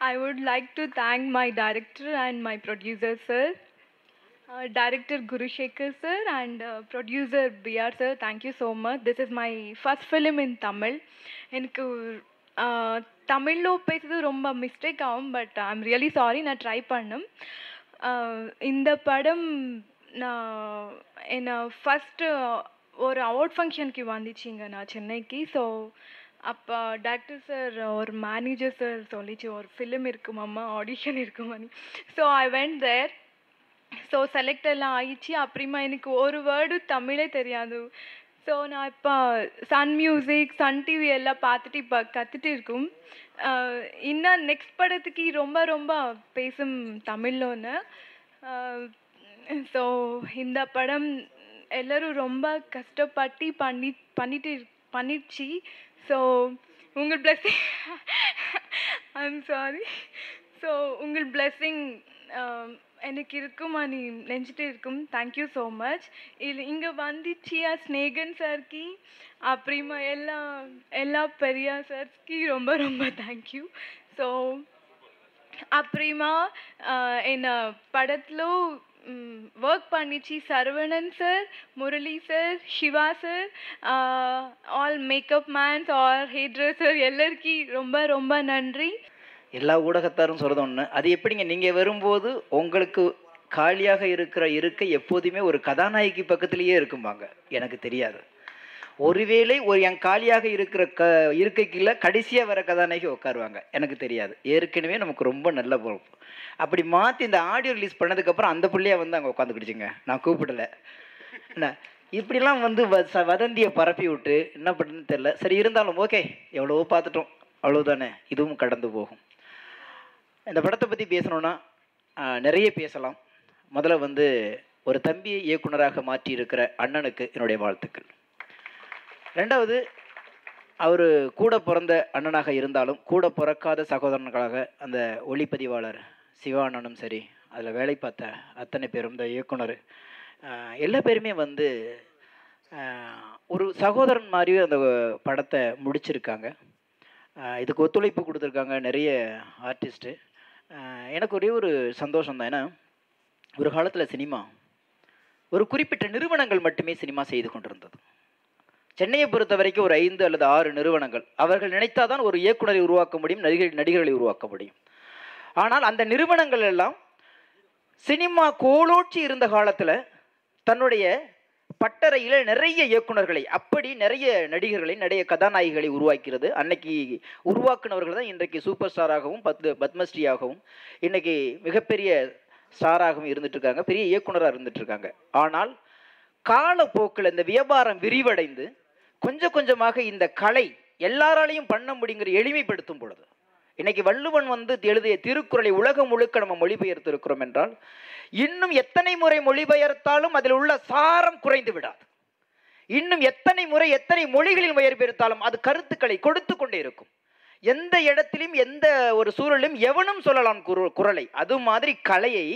I would like to thank my director and my producer, sir. Uh, director Guru Shekhar sir and uh, producer BR sir, thank you so much. This is my first film in Tamil. எனக்கு தமிழில் பேசுறது ரொம்ப mistake ஆகும் but I'm really sorry நான் try பண்ணேன் Uh, இந்த படம் நான் என்ன ஃபஸ்ட்டு ஒரு அவார்ட் ஃபங்க்ஷனுக்கு வந்துச்சிங்க நான் சென்னைக்கு ஸோ அப்போ டாக்டர் சார் ஒரு மேனேஜர் சார் சொல்லிச்சு ஒரு ஃபிலிம் இருக்குமாம்மா ஆடிஷன் இருக்குமான்னு. So I went there so select எல்லாம் ஆயிடுச்சு. அப்புறமா எனக்கு ஒரு வேர்டு தமிழே தெரியாது. ஸோ நான் இப்போ சன் மியூசிக் சன் டிவி எல்லாம் பார்த்துட்டு இப்போ கற்றுட்டு இருக்கும். இன்னும் நெக்ஸ்ட் படத்துக்கு ரொம்ப ரொம்ப பேசும் தமிழில் ஒன்று ஸோ இந்த படம் எல்லோரும் ரொம்ப கஷ்டப்பட்டு பண்ணி பண்ணிட்டு பண்ணிடுச்சு. ஸோ உங்கள் பிளஸ்ஸிங் ஐம் சாரி ஸோ உங்கள் பிளஸ்ஸிங் um, எனக்கு இருக்கும் நீ நெஞ்சிட்டு இருக்கும். தேங்க்யூ ஸோ மச் இது இங்கே வந்துச்சியா ஸ்நேகன் சார்க்கு? அப்புறமா எல்லா எல்லா பெரியா சார்க்கு ரொம்ப ரொம்ப தேங்க்யூ ஸோ அப்புறமா என்ன படத்தில் ஒர்க் பண்ணிச்சு. Saravanan sir Murali sir Siva sir all makeup mans or hair dresser எல்லாருக்கும் ரொம்ப ரொம்ப நன்றி. எல்லா ஊடகத்தாரும் சொல்கிறது ஒன்று அது எப்படிங்க? நீங்கள் வரும்போது உங்களுக்கு காலியாக இருக்கிற இருக்கை எப்போதுமே ஒரு கதாநாயகி பக்கத்துலேயே இருக்கும்பாங்க. எனக்கு தெரியாது. ஒருவேளை ஒரு என் காலியாக இருக்கிற க இருக்கைக்குள்ள கடைசியாக வர கதாநாயகி உட்காருவாங்க. எனக்கு தெரியாது. ஏற்கனவே நமக்கு ரொம்ப நல்ல பொறுப்பு அப்படி மாற்றி இந்த ஆடியோ ரிலீஸ் பண்ணதுக்கப்புறம் அந்த பிள்ளையா வந்து அங்கே உட்காந்துக்கிடுச்சுங்க நான் கூப்பிடல. என்ன? இப்படிலாம் வந்து வ ச வதந்தியை பரப்பி விட்டு என்ன பண்ணுன்னு தெரில சரி இருந்தாலும் ஓகே. எவ்வளவோ பார்த்துட்டோம். அவ்வளோதானே இதுவும் கடந்து போகும். இந்த படத்தை பற்றி பேசணுன்னா நிறைய பேசலாம். முதல்ல வந்து ஒரு தம்பியை இயக்குனராக மாற்றி இருக்கிற அண்ணனுக்கு என்னுடைய வாழ்த்துக்கள். ரெண்டாவது அவர் கூட பிறந்த அண்ணனாக இருந்தாலும் கூட பிறக்காத சகோதரர்களாக அந்த ஒளிப்பதிவாளர் சிவா அண்ணனும் சரி அதில் வேலை பார்த்த அத்தனை பேரும் இந்த இயக்குனர் எல்லா பேருமே வந்து ஒரு சகோதரன் மாதிரியே அந்த படத்தை முடிச்சிருக்காங்க. இதுக்கு ஒத்துழைப்பு கொடுத்துருக்காங்க நிறைய ஆர்டிஸ்ட்டு எனக்கு ஒரே ஒரு சந்தோஷம் தான் ஏன்னா ஒரு காலத்தில் சினிமா ஒரு குறிப்பிட்ட நிறுவனங்கள் மட்டுமே சினிமா செய்து கொண்டிருந்தது. சென்னையை பொறுத்த வரைக்கும் ஒரு ஐந்து அல்லது ஆறு நிறுவனங்கள். அவர்கள் நினைத்தாதான் ஒரு இயக்குனரை உருவாக்க முடியும் நடிகர் நடிகர்களை உருவாக்க முடியும். ஆனால் அந்த நிறுவனங்கள் எல்லாம் சினிமா கோலோச்சி இருந்த காலத்தில் தன்னுடைய பட்டறையில் நிறைய இயக்குனர்களை அப்படி நிறைய நடிகர்களை நிறைய கதாநாயகிகளை உருவாக்கிறது. அன்னைக்கு உருவாக்குனவர்கள் தான் இன்றைக்கு சூப்பர் ஸ்டாராகவும் பத் பத்மஸ்ரீயாகவும் இன்றைக்கி மிகப்பெரிய ஸ்டாராகவும் இருந்துட்டுருக்காங்க பெரிய இயக்குனராக இருந்துட்டுருக்காங்க. ஆனால் காலப்போக்கில் இந்த வியாபாரம் விரிவடைந்து கொஞ்சம் கொஞ்சமாக இந்த கலை எல்லாராலையும் பண்ண முடியுங்கிற எளிமைப்படுத்தும் பொழுது இன்னைக்கு வள்ளுவன் வந்து எழுதிய திருக்குறளை உலகம் முழுக்க நம்ம மொழிபெயர்த்து இருக்கிறோம் என்றால் இன்னும் எத்தனை முறை மொழிபெயர்த்தாலும் அதில் உள்ள சாரம் குறைந்து விடாது. இன்னும் எத்தனை முறை எத்தனை மொழிகளில் மொழிபெயர்த்தாலும் அது கருத்துக்களை கொடுத்து கொண்டே இருக்கும். எந்த இடத்திலும் எந்த ஒரு சூழலும் எவனும் சொல்லலாம் குரலை அது மாதிரி கலையை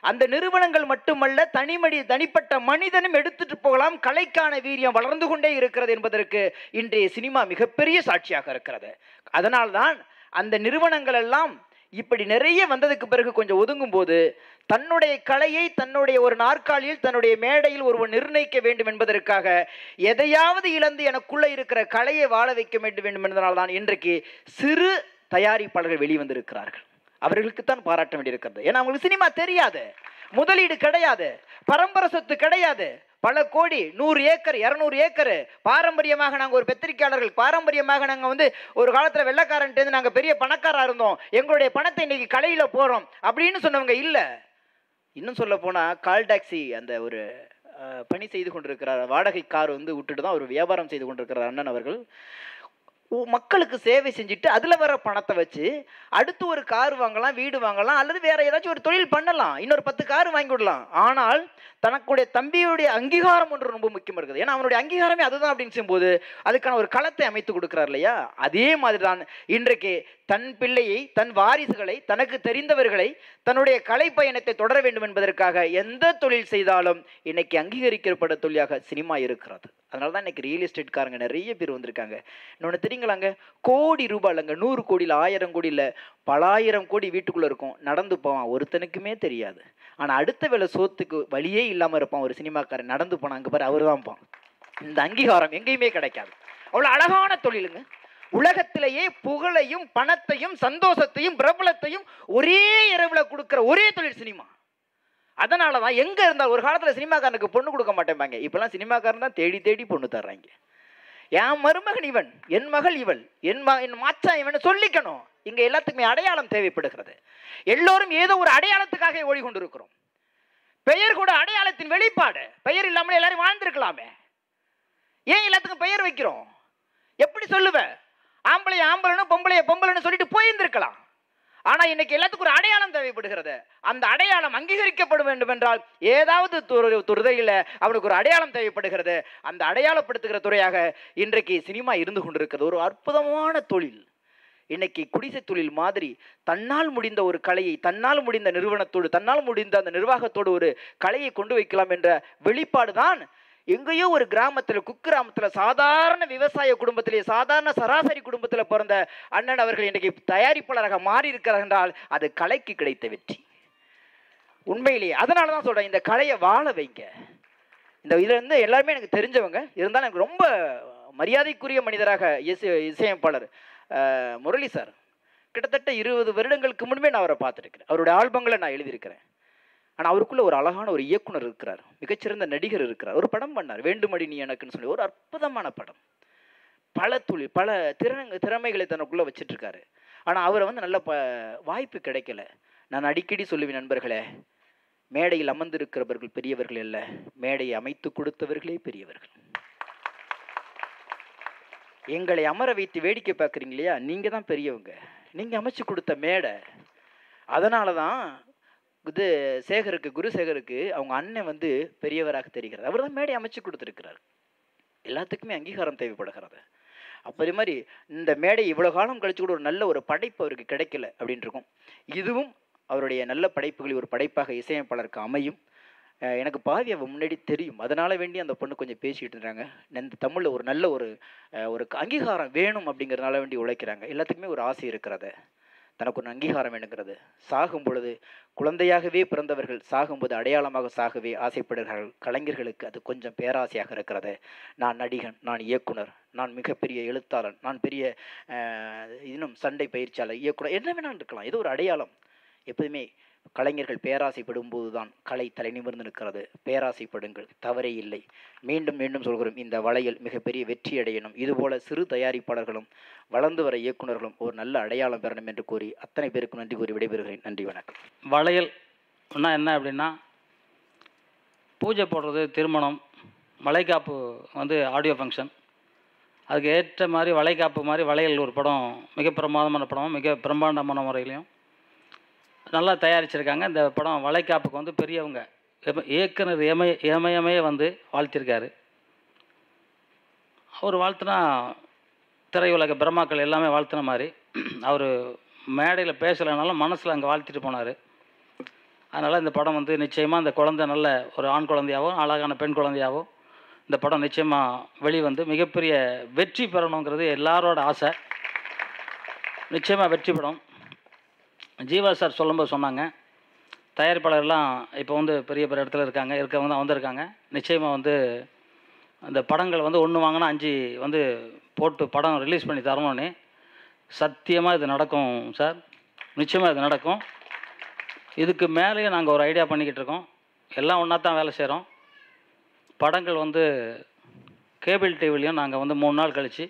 அந்த நிறுவனங்கள் மட்டுமல்ல தனிமடி தனிப்பட்ட மனிதனும் எடுத்துட்டு போகலாம். கலைக்கான வீரியம் வளர்ந்து கொண்டே இருக்கிறது என்பதற்கு இன்றைய சினிமா மிகப்பெரிய சாட்சியாக இருக்கிறது. அதனால்தான் அந்த நிறுவனங்கள் எல்லாம் இப்படி நிறைய வந்ததுக்கு பிறகு கொஞ்சம் ஒதுங்கும் போது தன்னுடைய கலையை தன்னுடைய ஒரு நாற்காலியில் தன்னுடைய மேடையில் ஒருவன் நிர்ணயிக்க வேண்டும் என்பதற்காக எதையாவது இழந்து எனக்குள்ளே இருக்கிற கலையை வாழ வைக்க வேண்டும் வேண்டும் என்பதனால்தான் இன்றைக்கு சிறு தயாரிப்பாளர்கள் வெளிவந்திருக்கிறார்கள். அவர்களுக்குத்தான் பாராட்ட வேண்டியிருக்கிறது. ஏன்னா அவங்களுக்கு சினிமா தெரியாது. முதலீடு கிடையாது. பரம்பரை சொத்து கிடையாது. பல கோடி நூறு ஏக்கர் இரநூறு ஏக்கர். பாரம்பரியமாக நாங்கள் ஒரு பத்திரிகையாளர்கள் பாரம்பரியமாக நாங்கள் வந்து ஒரு காலத்தில் வெள்ளக்காரன்ட்டு நாங்கள் பெரிய பணக்காரா இருந்தோம். எங்களுடைய பணத்தை இன்னைக்கு கலையில் போகிறோம் அப்படின்னு சொன்னவங்க இல்லை. இன்னும் சொல்ல போனால் கால் டாக்ஸி அந்த ஒரு பணி செய்து கொண்டிருக்கிறார். வாடகை கார் வந்து விட்டுட்டு தான் ஒரு வியாபாரம் செய்து கொண்டிருக்கிறார் அண்ணன் அவர்கள். மக்களுக்கு சேவை செஞ்சுட்டு அதில் வர பணத்தை வச்சு அடுத்து ஒரு கார் வாங்கலாம் வீடு வாங்கலாம் அல்லது வேற ஏதாச்சும் ஒரு தொழில் பண்ணலாம். இன்னொரு பத்து கார் வாங்கி விடலாம் ஆனால் தனக்குடைய தம்பியுடைய அங்கீகாரம் ஒன்று ரொம்ப முக்கியமாக இருக்குது. ஏன்னா அவனுடைய அங்கீகாரமே அதுதான் அப்படின்னு சொல்லும்போது அதுக்கான ஒரு களத்தை அமைத்து கொடுக்குறார் இல்லையா? அதே மாதிரி தான் இன்றைக்கு தன் பிள்ளையை தன் வாரிசுகளை தனக்கு தெரிந்தவர்களை தன்னுடைய கலை பயணத்தை தொடர வேண்டும் என்பதற்காக எந்த தொழில் செய்தாலும் இன்னைக்கு அங்கீகரிக்கப்பட்ட தொழிலாக சினிமா இருக்கிறது. அதனால தான் இன்னைக்கு ரியல் எஸ்டேட்காரங்க நிறைய பேர் வந்திருக்காங்க. இன்னொன்று தெரியுங்களாங்க? கோடி ரூபாய் இல்லைங்க நூறு கோடியில் ஆயிரம் கோடி இல்லை பலாயிரம் கோடி வீட்டுக்குள்ளே இருக்கும். நடந்து போவான் ஒருத்தனுக்குமே தெரியாது. ஆனால் அடுத்த வேளை சோத்துக்கு வழியே இல்லாமல் இருப்பான் ஒரு சினிமாக்காரன். நடந்து போனான் அங்கே பாரு அவர் தான் பான் இந்த அங்கீகாரம் எங்கேயுமே கிடைக்காது. அவ்வளோ அழகான தொழிலுங்க. உலகத்திலேயே புகழையும் பணத்தையும் சந்தோஷத்தையும் பிரபலத்தையும் ஒரே இரவில் கொடுக்குற ஒரே தொழில் சினிமா. அதனால தான் எங்கே இருந்தால் ஒரு காலத்தில் சினிமாக்காரனுக்கு பொண்ணு கொடுக்க மாட்டேம்பாங்க. இப்போல்லாம் சினிமாக்காரன் தான் தேடி தேடி பொண்ணு தர்றாங்க. என் மருமகன் இவன் என் மகள் இவள் என் ம என் மாச்சான் இவன் சொல்லிக்கணும். இங்கே எல்லாத்துக்குமே அடையாளம் தேவைப்படுகிறது. எல்லோரும் ஏதோ ஒரு அடையாளத்துக்காக ஓடிக்கொண்டிருக்கிறோம். பெயர் கூட அடையாளத்தின் வெளிப்பாடு. பெயர் இல்லாமல் எல்லாரும் வாழ்ந்திருக்கலாமே. ஏன் எல்லாத்துக்கும் பெயர் வைக்கிறோம்? எப்படி சொல்லுவேன் ஆம்பளை ஆம்பளைன்னு பொம்பளைய பொம்பளைன்னு சொல்லிட்டு போயிருந்திருக்கலாம். ஆனா இன்னைக்கு எல்லாத்துக்கும் ஒரு அடையாளம் தேவைப்படுகிறது. அந்த அடையாளம் அங்கீகரிக்கப்பட வேண்டும் என்றால் ஏதாவது துறை துறையில அவனுக்கு ஒரு அடையாளம் தேவைப்படுகிறது. அந்த அடையாளப்படுத்துகிற துறையாக இன்றைக்கு சினிமா இருந்து கொண்டிருக்கிறது. ஒரு அற்புதமான தொழில். இன்னைக்கு குடிசை தொழில் மாதிரி தன்னால் முடிந்த ஒரு கலையை தன்னால் முடிந்த நிறுவனத்தோடு தன்னால் முடிந்த அந்த நிர்வாகத்தோடு ஒரு கலையை கொண்டு வைக்கலாம் என்ற வெளிப்பாடு தான் எங்கேயோ ஒரு கிராமத்தில் குக்கிராமத்தில் சாதாரண விவசாய குடும்பத்திலே சாதாரண சராசரி குடும்பத்தில் பிறந்த அண்ணன் அவர்கள் இன்றைக்கு தயாரிப்பாளராக மாறி இருக்கிறார் என்றால் அது கலைக்கு கிடைத்த வெற்றி. உண்மையிலேயே அதனால தான் சொல்கிறேன் இந்த கலையை வாழ வைங்க. இந்த இதில் இருந்து எல்லாருமே எனக்கு தெரிஞ்சவங்க இருந்தாலும் எனக்கு ரொம்ப மரியாதைக்குரிய மனிதராக இசை இசையமைப்பாளர் முரளி சார். கிட்டத்தட்ட இருபது வருடங்களுக்கு முன்பே நான் அவரை பார்த்துருக்கிறேன். அவருடைய ஆல்பங்களை நான் எழுதியிருக்கிறேன். ஆனால் அவருக்குள்ளே ஒரு அழகான ஒரு இயக்குனர் இருக்கிறார். மிகச்சிறந்த நடிகர் இருக்கிறார். ஒரு படம் பண்ணார். வேண்டுமடி நீ எனக்குன்னு சொல்லி. ஒரு அற்புதமான படம். பல துளி பல திறன் திறமைகளை தனக்குள்ளே வச்சிட்ருக்காரு ஆனால் அவரை வந்து நல்ல ப வாய்ப்பு கிடைக்கல. நான் அடிக்கடி சொல்லுவேன் நண்பர்களே மேடையில் அமர்ந்திருக்கிறவர்கள் பெரியவர்கள் அல்ல. மேடையை அமைத்து கொடுத்தவர்களே பெரியவர்கள். எங்களை அமர வைத்து வேடிக்கை பார்க்குறீங்க இல்லையா? நீங்கள் தான் பெரியவங்க. நீங்கள் அமைச்சு கொடுத்த மேடை. அதனால தான் இது சேகருக்கு குருசேகருக்கு அவங்க அண்ணன் வந்து பெரியவராக தெரிகிறது அவர் தான் மேடை அமைச்சு கொடுத்துருக்கிறார். எல்லாத்துக்குமே அங்கீகாரம் தேவைப்படுகிறது. அப்படி மாதிரி இந்த மேடை இவ்வளோ காலம் கழிச்சு கூட ஒரு நல்ல ஒரு படைப்பு அவருக்கு கிடைக்கல அப்படின்னு இருக்கும். இதுவும் அவருடைய நல்ல படைப்புகளில் ஒரு படைப்பாக இசையமைப்பாளருக்கு அமையும். எனக்கு பாதி அவ முன்னாடி தெரியும். அதனால வேண்டி அந்த பொண்ணு கொஞ்சம் பேசிக்கிட்டு இருந்தாங்க இந்த தமிழில் ஒரு நல்ல ஒரு ஒரு அங்கீகாரம் வேணும் அப்படிங்கிறதுனால வேண்டி உழைக்கிறாங்க. எல்லாத்துக்குமே ஒரு ஆசை இருக்கிறத. தனக்கு ஒரு அங்கீகாரம் வேணுங்கிறது சாகும் பொழுது குழந்தையாகவே பிறந்தவர்கள் சாகும்போது அடையாளமாக சாகவே ஆசைப்படுகிறார்கள் கலைஞர்களுக்கு அது கொஞ்சம் பேராசையாக இருக்கிறது. நான் நடிகன் நான் இயக்குனர் நான் மிகப்பெரிய எழுத்தாளன் நான் பெரிய இன்னும் சண்டை பயிற்சியாளர் இயக்குனர் என்ன வேணாலும் இருக்கலாம். இது ஒரு அடையாளம். எப்போதுமே கலைஞர்கள் பேராசைப்படும் போதுதான் கலை தலை நிமிர்ந்து நிற்கிறது. பேராசைப்படுங்கள் தவறே இல்லை. மீண்டும் மீண்டும் சொல்கிறோம் இந்த வலையில் மிகப்பெரிய வெற்றி அடையணும். இதுபோல சிறு தயாரிப்பாளர்களும் வளர்ந்து வர இயக்குனர்களும் ஒரு நல்ல அடையாளம் பெறணும் என்று கூறி அத்தனை பேருக்கும் நன்றி கூறி விடைபெறுகிறேன். நன்றி வணக்கம். வளையல் என்ன அப்படின்னா பூஜை போடுறது திருமணம் வளைகாப்பு வந்து ஆடியோ ஃபங்க்ஷன் அதுக்கு ஏற்ற மாதிரி வளைகாப்பு மாதிரி வளையல் ஒரு படம் மிக பிரமாதமான படம் மிக பிரம்மாண்டமான முறையிலையும் நல்லா தயாரிச்சிருக்காங்க. இந்த படம் வளைகாப்புக்கு வந்து பெரியவங்க. இயக்குனர் எமய ஏமையமையே வந்து வாழ்த்திருக்காரு. அவர் வாழ்த்துனா திரையுலக பிரம்மாக்கள் எல்லாமே வாழ்த்துன மாதிரி. அவர் மேடையில் பேசலைனாலும் மனசில் அங்கே வாழ்த்திட்டு போனார். அதனால் இந்த படம் வந்து நிச்சயமாக இந்த குழந்தை நல்ல ஒரு ஆண் குழந்தையாவோ அழகான பெண் குழந்தையாகவும் இந்த படம் நிச்சயமாக வெளிவந்து மிகப்பெரிய வெற்றி பெறணுங்கிறது எல்லாரோட ஆசை. நிச்சயமாக வெற்றி படம் ஜீவா சார் சொல்லும்போது சொன்னாங்க தயாரிப்பாளர்லாம் இப்போ வந்து பெரிய பெரிய இடத்துல இருக்காங்க இருக்கவங்க தான் வந்திருக்காங்க. நிச்சயமாக வந்து அந்த படங்கள் வந்து ஒன்று வாங்கினா அஞ்சு வந்து போட்டு படம் ரிலீஸ் பண்ணி தரணும்னு சத்தியமாக இது நடக்கும் சார். நிச்சயமாக இது நடக்கும். இதுக்கு மேலேயும் நாங்கள் ஒரு ஐடியா பண்ணிக்கிட்டு இருக்கோம். எல்லாம் ஒன்றா தான் வேலை செய்கிறோம் படங்கள் வந்து கேபிள் டிவிலையும் நாங்கள் வந்து மூணு நாள் கழித்து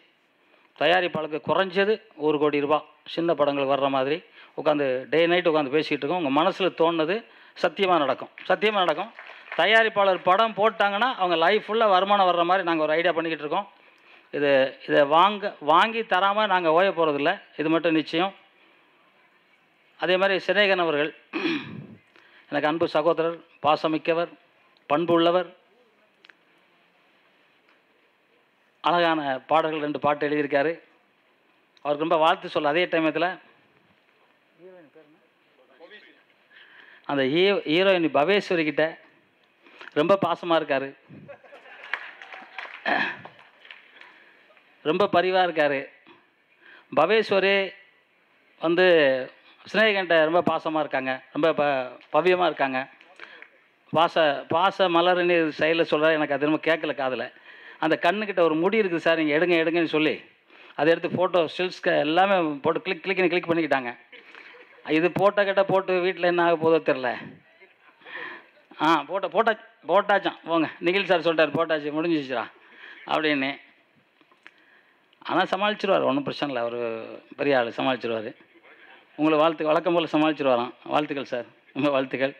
தயாரிப்பாளருக்கு குறைஞ்சது ஒரு கோடி ரூபா சின்ன படங்கள் வர்ற மாதிரி. உட்காந்து டே நைட் உட்காந்து பேசிக்கிட்டு இருக்கோம். உங்கள் மனசில் தோணுது சத்தியமாக நடக்கும். சத்தியமாக நடக்கும். தயாரிப்பாளர் படம் போட்டாங்கன்னா அவங்க லைஃப் ஃபுல்லாக வருமானம் வர்ற மாதிரி நாங்கள் ஒரு ஐடியா பண்ணிக்கிட்டு இருக்கோம். இது இதை வாங்க வாங்கி தராமல் நாங்கள் ஓய போகிறதில்ல இது மட்டும் நிச்சயம். அதே மாதிரி சிநேகன் அவர்கள் எனக்கு அன்பு சகோதரர் பாசமிக்கவர் பண்பு உள்ளவர். அழகான பாடல்கள் ரெண்டு பாட்டு எழுதியிருக்காரு. அவருக்கு ரொம்ப வாழ்த்து சொல்ல அதே டைமத்தில் அந்த ஹீ ஹீரோயின் பவேஸ்வரி கிட்ட ரொம்ப பாசமாக இருக்கார். ரொம்ப பரிவாக இருக்கார். பவேஸ்வரி வந்து ஸ்னேகன்ட்ட ரொம்ப பாசமாக இருக்காங்க. ரொம்ப ப பவ்யமாக இருக்காங்க. பாச பாச மலர்னு செயலில் சொல்கிற எனக்கு அது ரொம்ப கேட்கல காதில். அந்த கண்ணுக்கிட்ட ஒரு முடி இருக்குது சார் நீங்கள் எடுங்க எடுங்கன்னு சொல்லி அதை எடுத்து ஃபோட்டோ ஸ்டில்ஸ்க்கு எல்லாமே போட்டு கிளிக் கிளிக்னு கிளிக் பண்ணிக்கிட்டாங்க. இது போட்ட கிட்ட போட்டு வீட்டில் என்ன ஆக போதோ தெரில ஆ போட்ட போட்டா போட்டாச்சான் போங்க நிகில் சார் சொல்லிட்டார் போட்டாச்சு முடிஞ்சிச்சுரா அப்படின்னு. ஆனால் சமாளிச்சிருவார் ஒன்றும் பிரச்சனை இல்லை அவர் பெரிய ஆள் சமாளிச்சிருவார். உங்களை வாழ்த்து வழக்கம் போல் சமாளிச்சிருவாராம். வாழ்த்துக்கள் சார் உங்கள் வாழ்த்துக்கள்.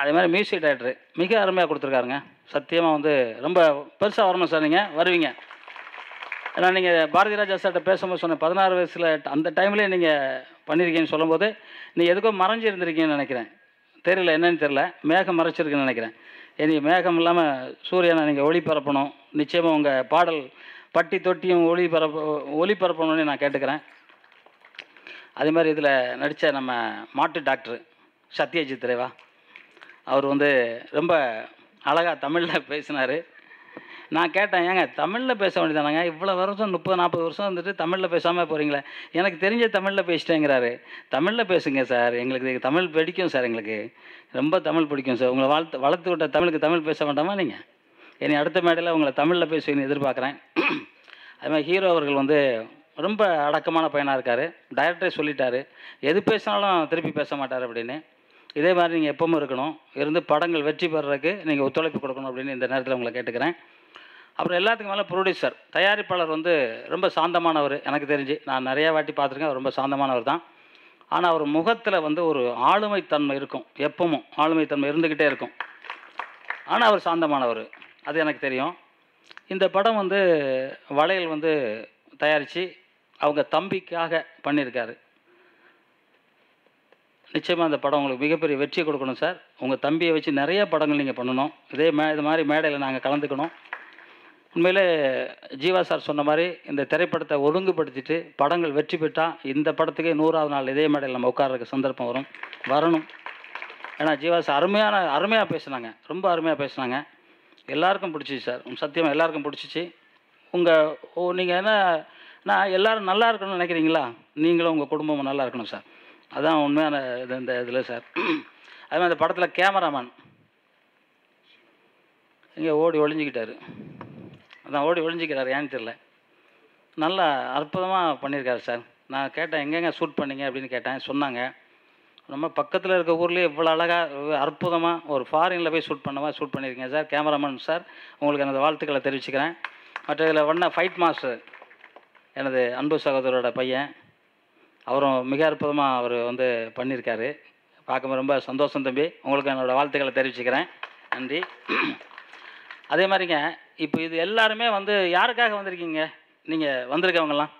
அதே மாதிரி மியூசிக் டைரக்டர் மிக அருமையாக கொடுத்துருக்காருங்க. சத்தியமாக வந்து ரொம்ப பெருசாக வரணும் சார் நீங்கள் வருவீங்க. ஏன்னா நீங்கள் பாரதி ராஜா சார்கிட்ட பேசும்போது சொன்ன பதினாறு வயசில் அந்த டைம்லேயே நீங்கள் பண்ணியிருக்கீங்கன்னு சொல்லும்போது நீங்கள் எதுக்கோ மறைஞ்சு இருந்திருக்கீங்கன்னு நினைக்கிறேன். தெரியல என்னன்னு தெரியல. மேகம் மறைச்சிருக்குன்னு நினைக்கிறேன். இனி மேகம் இல்லாமல் சூரியனை நீங்கள் ஒளிபரப்பணும். நிச்சயமாக உங்கள் பாடல் பட்டி தொட்டியும் ஒளிபரப்பு ஒளிபரப்பணும்னு நான் கேட்டுக்கிறேன். அதே மாதிரி இதில் நடித்த நம்ம மாட்டு டாக்டர் சத்யஜித் ரேவா அவர் வந்து ரொம்ப அழகாக தமிழில் பேசினார். நான் கேட்டேன் ஏங்க தமிழில் பேச வேண்டியதானங்க? இவ்வளோ வருஷம் முப்பது நாற்பது வருஷம் வந்துட்டு தமிழில் பேசாமல் போகிறீங்களே எனக்கு தெரிஞ்ச தமிழில் பேசிட்டேங்கிறாரு. தமிழில் பேசுங்க சார். எங்களுக்கு தமிழ் பிடிக்கும் சார் எங்களுக்கு. ரொம்ப தமிழ் பிடிக்கும் சார். உங்களை வாழ்த்து வளர்த்து விட்ட தமிழுக்கு தமிழ் பேச வேண்டாமா நீங்கள் இனி அடுத்த மேடையில் உங்களை தமிழில் பேசுவீங்கன்னு எதிர்பார்க்குறேன். அது மாதிரி ஹீரோ அவர்கள் வந்து ரொம்ப அடக்கமான பையனாக இருக்கார். டைரக்டரே சொல்லிட்டாரு. எது பேசினாலும் திருப்பி பேச மாட்டார் அப்படின்னு. இதே மாதிரி நீங்கள் எப்பவும் இருக்கணும். இருந்து படங்கள் வெற்றி பெறறதுக்கு நீங்கள் ஒத்துழைப்பு கொடுக்கணும் அப்படின்னு இந்த நேரத்தில் உங்களை கேட்டுக்கிறேன். அப்புறம் எல்லாத்துக்கும் மேலே ப்ரொடியூசர் தயாரிப்பாளர் வந்து ரொம்ப சாந்தமானவர் எனக்கு தெரிஞ்சு. நான் நிறையா வாட்டி பார்த்துருக்கேன் அவர் ரொம்ப சாந்தமானவர் தான். ஆனால் அவர் முகத்தில் வந்து ஒரு ஆளுமைத்தன்மை இருக்கும். எப்பவும் ஆளுமைத்தன்மை இருந்துக்கிட்டே இருக்கும். ஆனால் அவர் சாந்தமானவர். அது எனக்கு தெரியும். இந்த படம் வந்து வளையல் வந்து தயாரித்து அவங்க தம்பிக்காக பண்ணியிருக்காரு. நிச்சயமாக அந்த படம் உங்களுக்கு மிகப்பெரிய வெற்றி கொடுக்கணும் சார். உங்கள் தம்பியை வச்சு நிறைய படங்கள் நீங்கள் பண்ணணும். இதே மே இது மாதிரி மேடையில் நாங்கள் கலந்துக்கணும். உண்மையிலே ஜீவா சார் சொன்ன மாதிரி இந்த திரைப்படத்தை ஒழுங்குபடுத்திட்டு படங்கள் வெற்றி பெற்றால் இந்த படத்துக்கே நூறாவது நாள் இதே மேடையில் நம்ம உட்கார்றதுக்கு சந்தர்ப்பம் வரும் வரணும். ஏன்னா ஜீவா சார் அருமையான அருமையாக பேசுனாங்க. ரொம்ப அருமையாக பேசுனாங்க. எல்லாருக்கும் பிடிச்சிச்சு சார். சத்தியமாக எல்லாருக்கும் பிடிச்சிச்சு. உங்கள் ஓ நீங்கள் என்ன நான் எல்லோரும் நல்லா இருக்கணும்னு நினைக்கிறீங்களா? நீங்களும் உங்கள் குடும்பமும் நல்லா இருக்கணும் சார். அதான் உண்மையான இது இந்த இதில் சார். அதுமாதிரி அந்த படத்தில் கேமராமேன். இங்கே ஓடி ஒளிஞ்சிக்கிட்டாரு. அதான் ஓடி ஒழிஞ்சிக்கிறார் ஏன்னு தெரில நல்லா அற்புதமாக பண்ணியிருக்காரு சார். நான் கேட்டேன் எங்கெங்க ஷூட் பண்ணீங்க? அப்படின்னு கேட்டேன் சொன்னாங்க. நம்ம பக்கத்தில் இருக்க ஊர்லேயே இவ்வளோ அழகாக அற்புதமாக ஒரு ஃபாரினில் போய் ஷூட் பண்ணவா ஷூட் பண்ணியிருக்கீங்க சார். கேமராமேன் சார் உங்களுக்கு எனது வாழ்த்துக்களை தெரிவிச்சுக்கிறேன். மற்ற இதில் ஒன்றா ஃபைட் மாஸ்டர் எனது அன்பு சகோதரோட பையன். அவரும் மிக அற்புதமாக அவர் வந்து பண்ணியிருக்காரு பார்க்கும்போது ரொம்ப சந்தோஷம் தம்பி. உங்களுக்கு என்னோடய வாழ்த்துக்களை தெரிவிச்சுக்கிறேன். நன்றி. அதே மாதிரிங்க இப்போ இது எல்லாருமே வந்து யாருக்காக வந்திருக்கீங்க? நீங்கள் வந்திருக்கவங்கலாம்.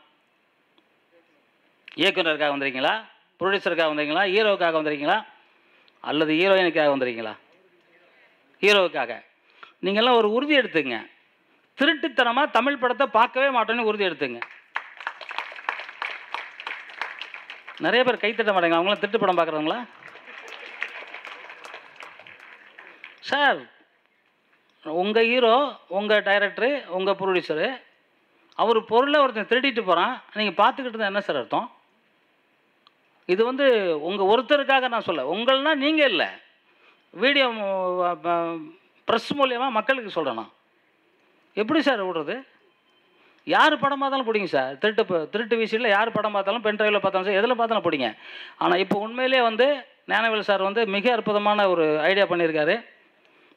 இயக்குனருக்காக வந்திருக்கீங்களா? ப்ரொடியூசருக்காக வந்திருக்கீங்களா? ஹீரோவுக்காக வந்திருக்கீங்களா? அல்லது ஹீரோயினுக்காக வந்திருக்கீங்களா? ஹீரோவுக்காக. நீங்கள்லாம் ஒரு உறுதி எடுத்துங்க. திருட்டுத்தனமாக தமிழ் படத்தை பார்க்கவே மாட்டோன்னு உறுதி எடுத்துங்க. நிறைய பேர் கைத்தட்ட மாட்டேங்க. அவங்களாம் திருட்டு படம் பார்க்குறவங்களா? சார் உங்கள் ஹீரோ உங்கள் டைரக்டரு உங்கள் ப்ரொடியூசரு அவர் பொருளை ஒருத்தன் திருடிட்டு போகிறான் நீங்கள் பார்த்துக்கிட்டு என்ன சார் அர்த்தம்? இது வந்து உங்கள் ஒருத்தருக்காக நான் சொல்ல உங்கள்னா நீங்கள் இல்லை. வீடியோ ப்ரெஸ் மூலியமாக மக்களுக்கு சொல்கிறேன் நான். எப்படி சார் விடுறது? யார் படம் பார்த்தாலும் பிடிங்க சார். திருட்டு திருட்டு வீசியில் யார் படம் பார்த்தாலும் பென்ட்ரைவில் பார்த்தாலும் சார் எதில் பார்த்தாலும் பிடிங்க. ஆனால் இப்போ உண்மையிலே வந்து ஞானவேல் சார் வந்து மிக அற்புதமான ஒரு ஐடியா பண்ணியிருக்காரு.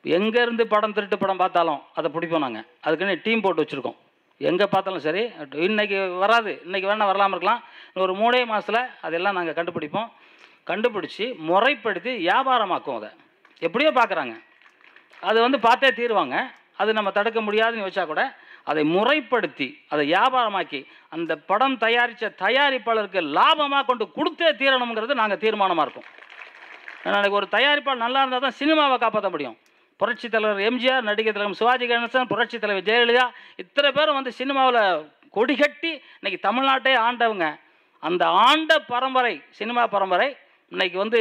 எங்கேருந்து படம் திருட்டு படம் பார்த்தாலும் அதை பிடிப்போம் நாங்கள் அதுக்குன்னு டீம் போட்டு வச்சுருக்கோம். எங்கே பார்த்தாலும் சரி இன்றைக்கி வராது. இன்னைக்கு வேணால் வரலாமல் இருக்கலாம். இன்னும் ஒரு மூணே மாதத்தில் அதெல்லாம் நாங்கள் கண்டுபிடிப்போம். கண்டுபிடிச்சி முறைப்படுத்தி வியாபாரமாக்கும் அதை. எப்படியோ பார்க்குறாங்க. அது வந்து பார்த்தே தீருவாங்க. அது நம்ம தடுக்க முடியாதுன்னு வச்சா கூட அதை முறைப்படுத்தி அதை வியாபாரமாக்கி அந்த படம் தயாரித்த தயாரிப்பாளருக்கு லாபமாக கொண்டு கொடுத்தே தீரணுங்கிறது நாங்கள் தீர்மானமாக இருக்கோம். ஏன்னா ஒரு தயாரிப்பாளர் நல்லா இருந்தால் தான் சினிமாவை காப்பாற்ற முடியும். புரட்சி தலைவர் எம்ஜிஆர் நடிகை தலைவர் சிவாஜி கணேசன் புரட்சி தலைவர் ஜெயலலிதா இத்தனை பேரும் வந்து சினிமாவில் கொடிகட்டி இன்னைக்கு தமிழ்நாட்டை ஆண்டவங்க. அந்த ஆண்ட பரம்பரை சினிமா பரம்பரை இன்னைக்கு வந்து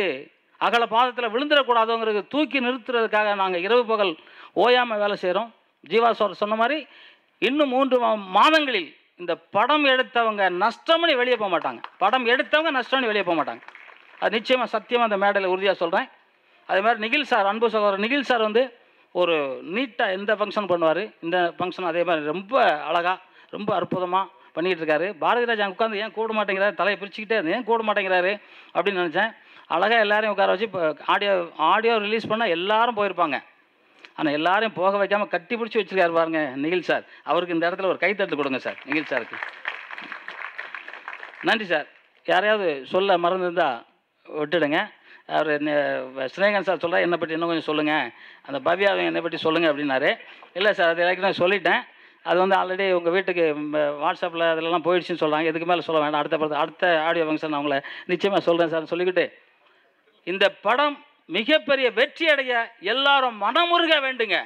அகல பாதத்தில் விழுந்துடக்கூடாதுங்கிறது தூக்கி நிறுத்துறதுக்காக நாங்கள் இரவு பகல் ஓயாமல் வேலை செய்கிறோம் ஜீவா சார் சொன்ன மாதிரி இன்னும் மூன்று மா- மாதங்களில் இந்த படம் எடுத்தவங்க நஷ்டம்னு வெளியே போக மாட்டாங்க. படம் எடுத்தவங்க நஷ்டம்னு வெளியே போக மாட்டாங்க. அது நிச்சயமாக சத்தியமாக அந்த மேடையில் உறுதியாக சொல்கிறேன் அதே மாதிரி நிகில் சார் அன்பு சகோதரர் நிகில் சார் வந்து ஒரு நீட்டாக எந்த ஃபங்க்ஷன் பண்ணுவார்? இந்த ஃபங்க்ஷன் அதே மாதிரி ரொம்ப அழகாக ரொம்ப அற்புதமாக பண்ணிகிட்டு இருக்காரு. பாரதிராஜா உட்காந்து ஏன் கூட மாட்டேங்கிறாரு? தலையை பிரிச்சுக்கிட்டே இருந்து ஏன் கூட மாட்டேங்கிறாரு? அப்படின்னு நினச்சேன். அழகாக எல்லாரையும் உட்கார வச்சு இப்போ ஆடியோ ஆடியோ ரிலீஸ் பண்ணால் எல்லாரும் போயிருப்பாங்க. ஆனால் எல்லாரையும் போக வைக்காமல் கட்டி பிடிச்சி வச்சிருக்காரு பாருங்க நிகில் சார். அவருக்கு இந்த இடத்துல ஒரு கைத்தட்டு கொடுங்க சார் நிகில் சாருக்கு. நன்றி சார். யாரையாவது சொல்ல மறந்துருந்தால் விட்டுடுங்க. அவர் ஸ்னேகன் சார் சொல்கிறார் என்னை பற்றி இன்னும் கொஞ்சம் சொல்லுங்கள் அந்த பவ்யாவை என்னை பற்றி சொல்லுங்கள் அப்படின்னாரு. இல்லை சார் அது எனக்கு நான் சொல்லிட்டேன். அது வந்து ஆல்ரெடி உங்கள் வீட்டுக்கு வாட்ஸ்அப்பில் அதிலலாம் போயிடுச்சுன்னு சொல்கிறாங்க இதுக்கு மேலே சொல்ல வேண்டாம். அடுத்த படத்தை அடுத்த ஆடியோ ஃபங்க்ஷன் நான் உங்களை நிச்சயமாக சொல்கிறேன் சார் சொல்லிக்கிட்டு. இந்த படம் மிகப்பெரிய வெற்றி அடைய எல்லாரும் மனமுருக வேண்டுங்க.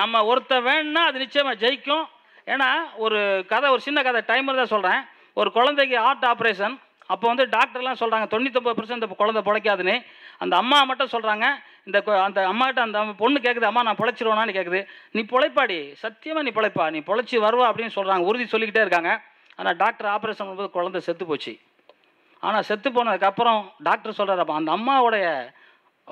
நம்ம ஒருத்த வேணும்னா அது நிச்சயமாக ஜெயிக்கும். ஏன்னா ஒரு கதை ஒரு சின்ன கதை டைமர் தான் சொல்கிறேன் ஒரு குழந்தைக்கு ஹார்ட் ஆப்ரேஷன் அப்போ வந்து டாக்டர்லாம் சொல்கிறாங்க தொண்ணூத்தொம்பது பர்சன்ட் இந்த குழந்தை பிழைக்காதுன்னு. அந்த அம்மா மட்டும் சொல்கிறாங்க இந்த அந்த அம்மாட்ட அந்த பொண்ணு கேட்குது அம்மா நான் பிழைச்சிருவேனான்னு கேட்குது நீ பிழைப்பாடி சத்தியமாக நீ பிழைப்பா நீ பிழைச்சி வருவா அப்படின்னு சொல்கிறாங்க உறுதி சொல்லிக்கிட்டே இருக்காங்க. ஆனால் டாக்டர் ஆப்ரேஷன் பண்ணும்போது குழந்தை செத்து போச்சு. ஆனால் செத்து போனதுக்கப்புறம் டாக்டர் சொல்கிறார் அப்போ அந்த அம்மாவுடைய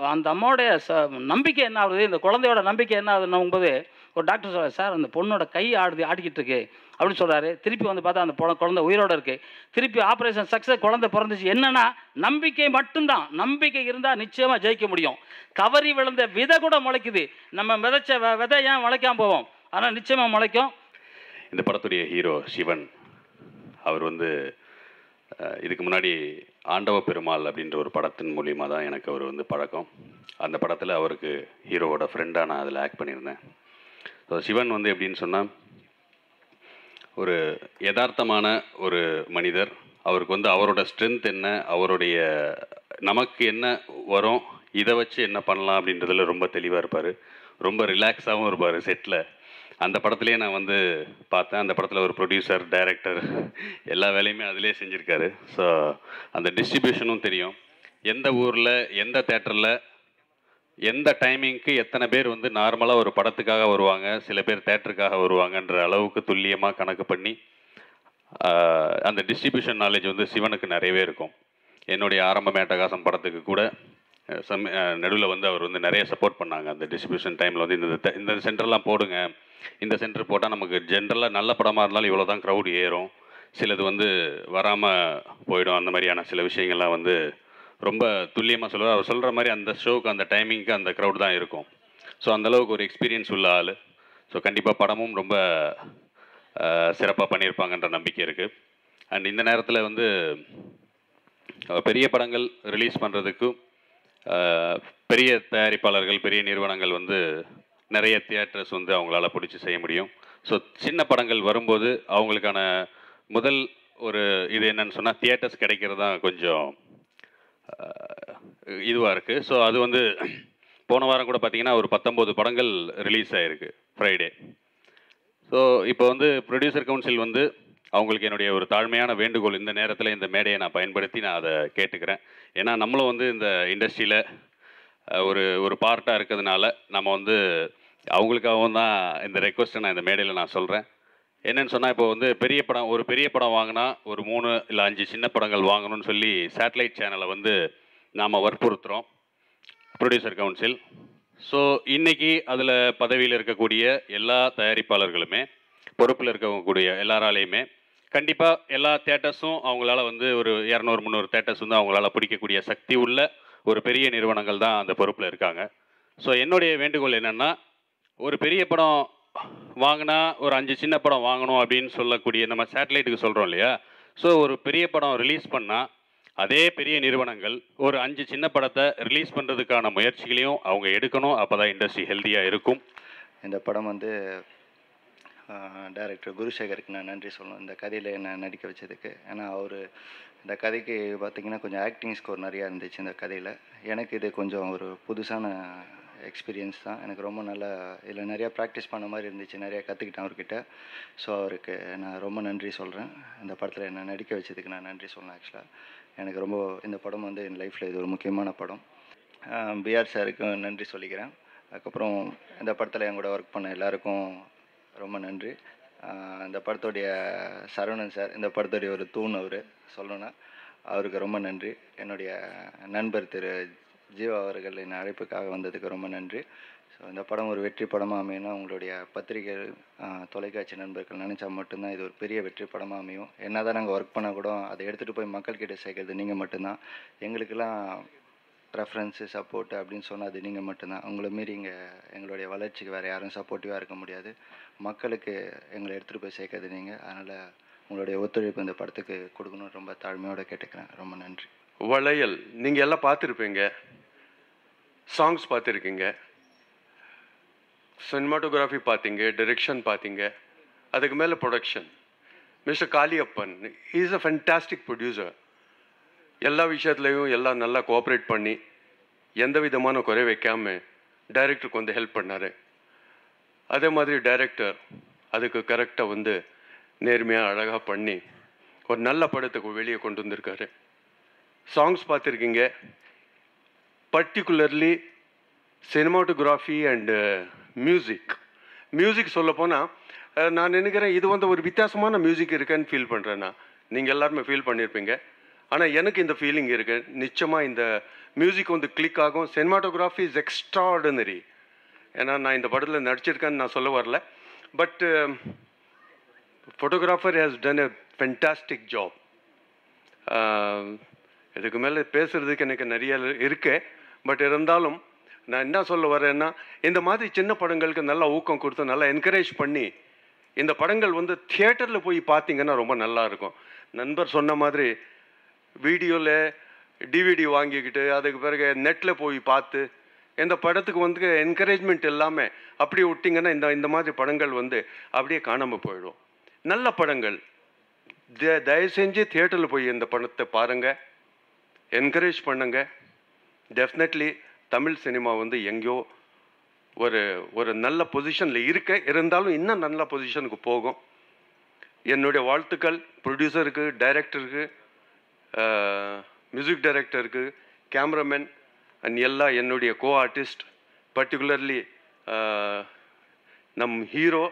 அந்த அம்மாவுடைய ச நம்பிக்கை என்ன ஆகுது? இந்த குழந்தையோட நம்பிக்கை என்ன ஆகுதுன்னும் போது ஒரு டாக்டர் சொல்கிறார் சார் அந்த பொண்ணோட கை ஆடுது ஆடிக்கிட்டு இருக்கு. அப்படின்னு சொல்கிறாரு திருப்பி வந்து பார்த்தா அந்த பொ- குழந்தை உயிரோட இருக்குது திருப்பி ஆப்ரேஷன் சக்ஸஸ் குழந்தை பிறந்துச்சு. என்னென்னா நம்பிக்கை மட்டும்தான். நம்பிக்கை இருந்தால் நிச்சயமாக ஜெயிக்க முடியும். தவறி விழுந்த விதை கூட முளைக்குது. நம்ம விதைச்ச வ- விதை ஏன் முளைக்காம போவோம் ஆனால் நிச்சயமாக முளைக்கும். இந்த படத்துடைய ஹீரோ சிவன் அவர் வந்து இதுக்கு முன்னாடி ஆண்டவ பெருமாள் அப்படின்ற ஒரு படத்தின் மூலியமாக தான் எனக்கு அவர் வந்து பழக்கம். அந்த படத்தில் அவருக்கு ஹீரோவோட ஃப்ரெண்டாக நான் அதில் ஆக்ட் பண்ணியிருந்தேன். ஸோ சிவன் வந்து எப்படின்னு சொன்னால் ஒரு யதார்த்தமான ஒரு மனிதர். அவருக்கு வந்து அவரோட ஸ்ட்ரென்த் என்ன அவருடைய நமக்கு என்ன வரும் இதை வச்சு என்ன பண்ணலாம் அப்படின்றதுல ரொம்ப தெளிவாக இருப்பார். ரொம்ப ரிலாக்ஸாகவும் இருப்பார் செட்டில் அந்த படத்துலேயே நான் வந்து பார்த்தேன். அந்த படத்தில் ஒரு ப்ரொடியூசர் டைரக்டர் எல்லா வேலையுமே அதிலே செஞ்சுருக்காரு. ஸோ அந்த டிஸ்ட்ரிபியூஷனும் தெரியும். எந்த ஊரில் எந்த தேட்டரில் எந்த டைமிங்க்கு எத்தனை பேர் வந்து நார்மலாக ஒரு படத்துக்காக வருவாங்க சில பேர் தேட்டருக்காக வருவாங்கன்ற அளவுக்கு துல்லியமாக கணக்கு பண்ணி அந்த டிஸ்ட்ரிபியூஷன் நாலேஜ் வந்து சிவனுக்கு நிறையவே இருக்கும். என்னுடைய ஆரம்ப மேட்டகாசம் படத்துக்கு கூட சம் நடுவில் வந்து அவர் வந்து நிறைய சப்போர்ட் பண்ணாங்க. அந்த டிஸ்ட்ரிபியூஷன் டைமில் வந்து இந்த இந்த சென்டர்லாம் போடுங்க. இந்த சென்டர் போட்டால் நமக்கு ஜென்ரலாக நல்ல படமாக இருந்தாலும் இவ்வளோ தான் க்ரௌட் ஏறும். சிலது வந்து வராமல் போயிடும். அந்த மாதிரியான சில விஷயங்கள்லாம் வந்து ரொம்ப துல்லியமாக சொல்லுவார். அவர் சொல்கிற மாதிரி அந்த ஷோவுக்கு அந்த டைமிங்க்கு அந்த க்ரௌட் தான் இருக்கும். ஸோ அந்தளவுக்கு ஒரு எக்ஸ்பீரியன்ஸ் உள்ள ஆள். ஸோ கண்டிப்பாக படமும் ரொம்ப சிறப்பாக பண்ணியிருப்பாங்கன்ற நம்பிக்கை இருக்குது அண்ட் இந்த நேரத்தில் வந்து பெரிய படங்கள் ரிலீஸ் பண்ணுறதுக்கும் பெரிய தயாரிப்பாளர்கள் பெரிய நிறுவனங்கள் வந்து நிறைய தியேட்டர்ஸ் வந்து அவங்களால பிடிச்சி செய்ய முடியும். ஸோ சின்ன படங்கள் வரும்போது அவங்களுக்கான முதல் ஒரு இது என்னன்னு சொன்னால் தியேட்டர்ஸ் கிடைக்கிறது தான் கொஞ்சம் இதுவாக இருக்குது ஸோ அது வந்து போன வாரம் கூட பார்த்தீங்கன்னா ஒரு பத்தொம்போது படங்கள் ரிலீஸ் ஆகிருக்கு ஃப்ரைடே ஸோ இப்போ வந்து ப்ரொடியூசர் கவுன்சில் வந்து அவங்களுக்கு என்னுடைய ஒரு தாழ்மையான வேண்டுகோள் இந்த நேரத்தில் இந்த மேடையை நான் பயன்படுத்தி நான் அதை கேட்டுக்கிறேன். ஏன்னா நம்மளும் வந்து இந்த இண்டஸ்ட்ரியில் ஒரு ஒரு பார்ட்டாக இருக்கிறதுனால நம்ம வந்து அவங்களுக்காகவும் தான் இந்த ரெக்வஸ்ட்டை நான் இந்த மேடையில் நான் சொல்கிறேன் என்னென்னு சொன்னால் இப்போ வந்து பெரிய படம் ஒரு பெரிய படம் வாங்கினா ஒரு மூணு இல்லை அஞ்சு சின்ன படங்கள் வாங்கணும்னு சொல்லி சேட்டலைட் சேனலை வந்து நாம் வற்புறுத்துகிறோம் ப்ரொடியூசர் கவுன்சில் ஸோ இன்றைக்கி அதில் பதவியில் இருக்கக்கூடிய எல்லா தயாரிப்பாளர்களுமே பொறுப்பில் இருக்கக்கூடிய எல்லாராலையுமே கண்டிப்பாக எல்லா தேட்டர்ஸும் அவங்களால வந்து ஒரு இரநூறு முந்நூறு தேட்டர்ஸ் வந்து அவங்களால பிடிக்கக்கூடிய சக்தி உள்ள ஒரு பெரிய நிறுவனங்கள் தான் அந்த பொறுப்பில் இருக்காங்க. ஸோ என்னுடைய வேண்டுகோள் என்னென்னா ஒரு பெரிய படம் வாங்கினா ஒரு அஞ்சு சின்ன படம் வாங்கணும் அப்படின்னு சொல்லக்கூடிய நம்ம சேட்டலைட்டுக்கு சொல்கிறோம் இல்லையா? ஸோ ஒரு பெரிய படம் ரிலீஸ் பண்ணால் அதே பெரிய நிறுவனங்கள் ஒரு அஞ்சு சின்ன படத்தை ரிலீஸ் பண்ணுறதுக்கான முயற்சிகளையும் அவங்க எடுக்கணும். அப்போ தான் இண்டஸ்ட்ரி ஹெல்த்தியாக இருக்கும். இந்த படம் வந்து டைரக்டர் குருசேகருக்கு நான் நன்றி சொல்லணும். இந்த கதையில் என்னை நடிக்க வச்சதுக்கு. ஏன்னா அவர் இந்த கதைக்கு பார்த்தீங்கன்னா கொஞ்சம் ஆக்டிங் ஸ்கோர் நிறையா இருந்துச்சு இந்த கதையில். எனக்கு இது கொஞ்சம் ஒரு புதுசான எக்ஸ்பீரியன்ஸ் தான். எனக்கு ரொம்ப நல்லா இதில் நிறையா ப்ராக்டிஸ் பண்ண மாதிரி இருந்துச்சு. நிறையா கற்றுக்கிட்டேன் அவர்கிட்ட. ஸோ அவருக்கு நான் ரொம்ப நன்றி சொல்கிறேன் இந்த படத்தில் என்னை நடிக்க வச்சதுக்கு நான் நன்றி சொல்லணும் ஆக்சுவலாக எனக்கு ரொம்ப இந்த படம் வந்து என் லைஃப்பில் இது ஒரு முக்கியமான படம். பிஆர் சாருக்கும் நன்றி சொல்லிக்கிறேன். அதுக்கப்புறம் இந்த படத்தில் என் கூட ஒர்க் பண்ண எல்லாருக்கும் ரொம்ப நன்றி. இந்த படத்துடைய சரவணன் சார் இந்த படத்துடைய ஒரு தூண் அவர் சொல்லணும்னா அவருக்கு ரொம்ப நன்றி. என்னுடைய நண்பர் திரு ஜீவா அவர்கள் என் அழைப்புக்காக வந்ததுக்கு ரொம்ப நன்றி. ஸோ இந்த படம் ஒரு வெற்றி படமாக அமையும்னா உங்களுடைய பத்திரிகை தொலைக்காட்சி நண்பர்கள் நினச்சா மட்டும்தான் இது ஒரு பெரிய வெற்றி படமாக அமையும். என்ன தான் நாங்கள் ஒர்க் பண்ணால் கூட அதை எடுத்துகிட்டு போய் மக்கள்கிட்ட சேர்க்கறது நீங்கள் மட்டும்தான். எங்களுக்கெல்லாம் ரெஃபரன்ஸு சப்போர்ட் அப்படின்னு சொன்னால் அது நீங்கள் மட்டும்தான். உங்களை மீறி இங்கே எங்களுடைய வளர்ச்சிக்கு வேறு யாரும் சப்போர்ட்டிவாக இருக்க முடியாது. மக்களுக்கு எங்களை எடுத்துகிட்டு போய் சேர்க்கறது நீங்கள் அதனால் உங்களுடைய ஒத்துழைப்பு இந்த படத்துக்கு கொடுக்கணும்னு ரொம்ப தாழ்மையோடு கேட்டுக்கிறேன். ரொம்ப நன்றி. வளையல் நீங்கள் எல்லாம் பார்த்துருப்பீங்க. சாங்ஸ் பார்த்துருக்கீங்க. சினிமாட்டோகிராஃபி பார்த்தீங்க டிரெக்ஷன் பார்த்தீங்க. அதுக்கு மேலே production mister Kaliyappan is a fantastic producer எல்லா விஷயத்துலையும் எல்லாம் நல்லா கோஆப்ரேட் பண்ணி எந்த விதமான குறை வைக்காமல் டைரக்டருக்கு வந்து ஹெல்ப் பண்ணார். அதே மாதிரி டைரக்டர் அதுக்கு கரெக்டாக வந்து நேர்மையாக அழகாக பண்ணி ஒரு நல்ல படத்துக்கு வெளியே கொண்டு வந்திருக்காரு. சாங்ஸ் பார்த்துருக்கீங்க. Particularly cinematography and music music சொல்லப்போனால் நான் நினைக்கிறேன் இது வந்து ஒரு வித்தியாசமான மியூசிக் இருக்குன்னு ஃபீல் பண்ணுறேன் நான். நீங்கள் எல்லாருமே ஃபீல் பண்ணியிருப்பீங்க ஆனால் எனக்கு இந்த ஃபீலிங் இருக்குது நிச்சயமாக இந்த மியூசிக் வந்து கிளிக் ஆகும். சினிமாட்டோகிராஃபி இஸ் எக்ஸ்ட்ராடினரி ஏன்னா நான் இந்த படத்தில் நடிச்சிருக்கேன்னு நான் சொல்ல வரல. But photographer has done a fantastic job இதுக்கு மேலே பேசுகிறதுக்கு எனக்கு நிறைய இருக்கு. பட் இருந்தாலும் நான் என்ன சொல்ல வரேன்னா இந்த மாதிரி சின்ன படங்களுக்கு நல்லா ஊக்கம் கொடுத்து நல்லா என்கரேஜ் பண்ணி இந்த படங்கள் வந்து தியேட்டரில் போய் பார்த்தீங்கன்னா ரொம்ப நல்லா இருக்கும். நண்பர் சொன்ன மாதிரி வீடியோவில் டிவிடி வாங்கிக்கிட்டு அதுக்கு பிறகு நெட்டில் போய் பார்த்து இந்த படத்துக்கு வந்து என்கரேஜ்மெண்ட் இல்லாமல் அப்படியே விட்டிங்கன்னா இந்த இந்த மாதிரி படங்கள் வந்து அப்படியே காணாமல் போயிடும். நல்ல படங்கள். த- தயவு செஞ்சு தியேட்டரில் போய் இந்த படத்தை பாருங்கள் என்கரேஜ் பண்ணுங்க. டெஃபினெட்லி தமிழ் சினிமா வந்து எங்கேயோ ஒரு ஒரு நல்ல பொசிஷனில் இருக்க இருந்தாலும் இன்னும் நல்ல பொசிஷனுக்கு போகும். என்னுடைய வாழ்த்துக்கள். ப்ரொடியூசருக்கு டைரக்டருக்கு மியூசிக் டைரக்டருக்கு கேமராமேன் அண்ட் எல்லா என்னுடைய கோ ஆர்டிஸ்ட் பர்டிகுலர்லி நம் hero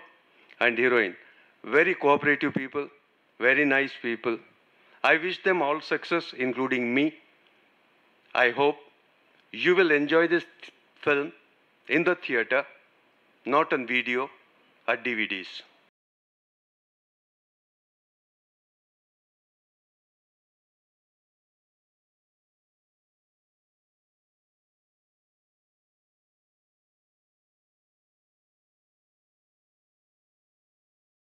and heroine very cooperative people very nice people I wish them all success, including me. I hope you will enjoy this film in the theater, not on video or DVDs.